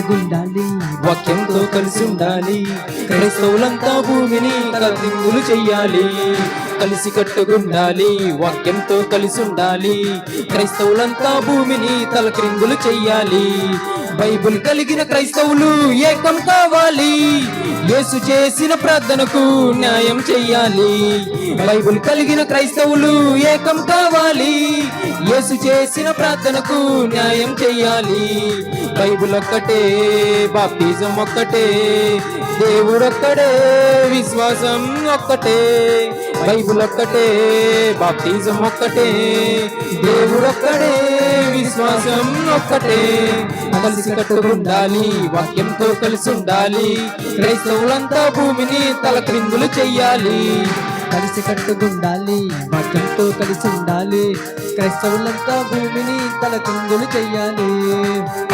కట్టుకుండాలి వాక్యంతో కలిసి ఉండాలి క్రైస్తవులంతా భూమిని తలదింగులు చెయ్యాలి. కలిసి కట్టుకుండాలి వాక్యంతో కలిసి ఉండాలి క్రైస్తవులంతా భూమిని తలక్రింగులు చెయ్యాలి. బైబుల్ కలిగిన క్రైస్తవులు ఏకం కావాలి. యేసు చేసిన ప్రార్థనకు న్యాయం చెయ్యాలి. బైబుల్ కలిగిన క్రైస్తవులు ఏకం కావాలి. యేసు చేసిన ప్రార్థనకు న్యాయం చెయ్యాలి. బైబుల్ ఒక్కటే బాప్టిజం ఒక్కటే దేవుడు ఒక్కడే విశ్వాసం ఒక్కటే. బైబుల్ ఒక్కటే బాప్టిజం ఒక్కటే దేవుడు ఒక్కడే విశ్వాసం ఒక్కటే. కలిసి కట్టుకుండాలి వాక్యంతో కలిసి ఉండాలి. క్రైస్తవులంతా భూమిని తలక్రిందులు చెయ్యాలి. కలిసి కట్టుకుండాలి వాక్యంతో కలిసి ఉండాలి. క్రైస్తవులంతా భూమిని తలక్రిందులు చెయ్యాలి.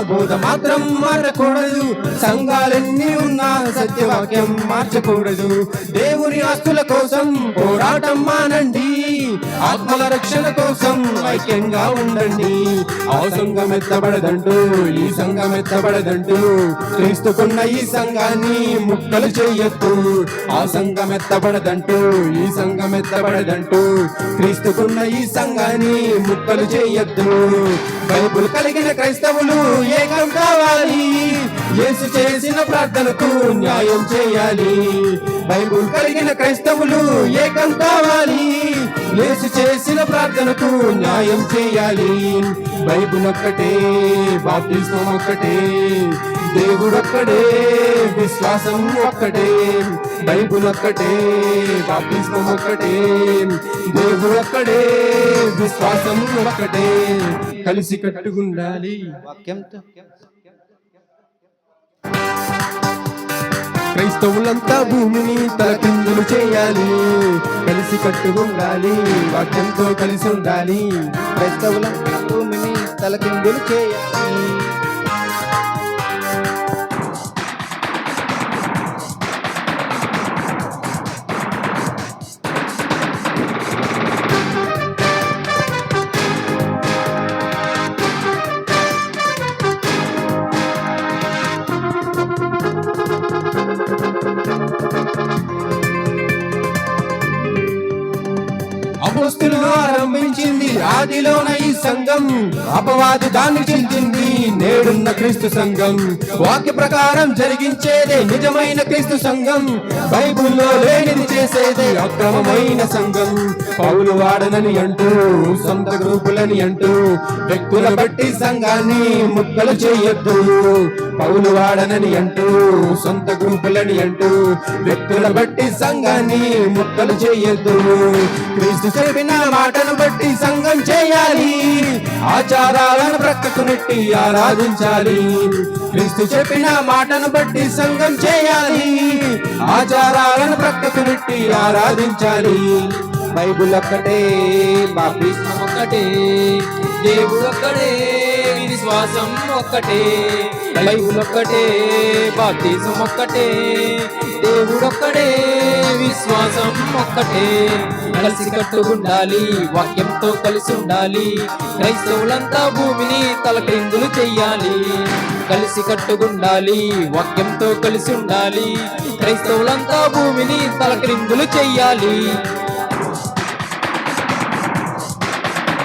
బోధ మాత్రం మారకూడదు సంఘాలన్నీ ఉన్నా సత్యవాక్యం మార్చకూడదు. దేవుని ఆస్తుల కోసం పోరాటం మానండి. ఆత్మల రక్షణ కోసం ఐక్యంగా ఉండండి. ఆ సంఘం ఎత్తబడదంటూ ఈ సంఘం ఎత్తబడదంటూ క్రీస్తుకున్న ఈ సంఘాన్ని ముక్కలు చేయొద్దు. ఆ సంఘం ఎత్తబడదంటూ ఈ సంఘం ఎత్తబడదంటూ క్రీస్తుకున్న ఈ సంఘాన్ని ముక్కలు చేయొద్దు. బైబుల్ కలిగిన క్రైస్తవులు ఏకం కావాలి. యేసు చేసిన ప్రార్థనకు న్యాయం చేయాలి. బైబుల్ కలిగిన క్రైస్తవులు ఏకం కావాలి. యేసు చేసిన ప్రార్థనకు న్యాయం చేయాలి. బైబుల్ ఒక్కటే బాప్తిస్మం ఒక్కటే దేవుడు ఒక్కడే విశ్వాసం ఒక్కటే. బైబుల్ ఒక్కటే బాప్తిస్మం ఒక్కటే దేవుడు ఒక్కడే విశ్వాసం ఒక్కటే. కలిసి కట్టుకుండాలి. వాక్యంతో క్రైస్తవులంతా భూమిని తలకిందులు చేయాలి. కలిసి కట్టుకుండాలి వాక్యంతో కలిసి ఉండాలి. క్రైస్తవులంతా భూమిని తలకిందులు చేయాలి. అపుస్తులు ఆరంభించింది ఆదిలోన ఈ సంఘం. అపవాది దాన్ని చెందింది నేడున్న క్రీస్తు సంఘం. వాక్య ప్రకారం జరిగించేదే నిజమైన క్రీస్తు సంఘం. బైబుల్లో లేనిది చేసేదే అక్రమమైన సంఘం. పౌలు వాడనని అంటూ సొంత గ్రూపులని అంటూ వ్యక్తుల బట్టి సంఘాన్ని ముక్కలు చేయొద్దు. పౌలు వాడనని అంటూ సొంత గ్రూపులని అంటూ వ్యక్తుల బట్టి సంఘాన్ని ముక్కలు చేయొద్దు. క్రీస్తు చెప్పిన మాటను బట్టి సంఘం చేయాలి. ఆచారాలను ప్రక్కకు నెట్టి ఆరాధించాలి. క్రీస్తు చెప్పిన మాటను బట్టి సంఘం చేయాలి. ఆచారాలను ప్రక్కకు నెట్టి ఆరాధించాలి. బైబుల్ ఒక్కటే బాప్తిస్మం ఒక్కటే దేవుడు ఒక్కడే విశ్వాసం ఒక్కటే. బైబుల్ ఒక్కటే బాప్తిజం ఒక్కటే దేవుడొక్కడే విశ్వాసం ఒక్కటే. కలిసి కట్టుకుండాలి వాక్యంతో కలిసి ఉండాలి క్రైస్తవులంతా భూమిని తలక్రిందులు చెయ్యాలి. కలిసి కట్టుకుండాలి వాక్యంతో కలిసి ఉండాలి క్రైస్తవులంతా భూమిని తలకిందులు చెయ్యాలి.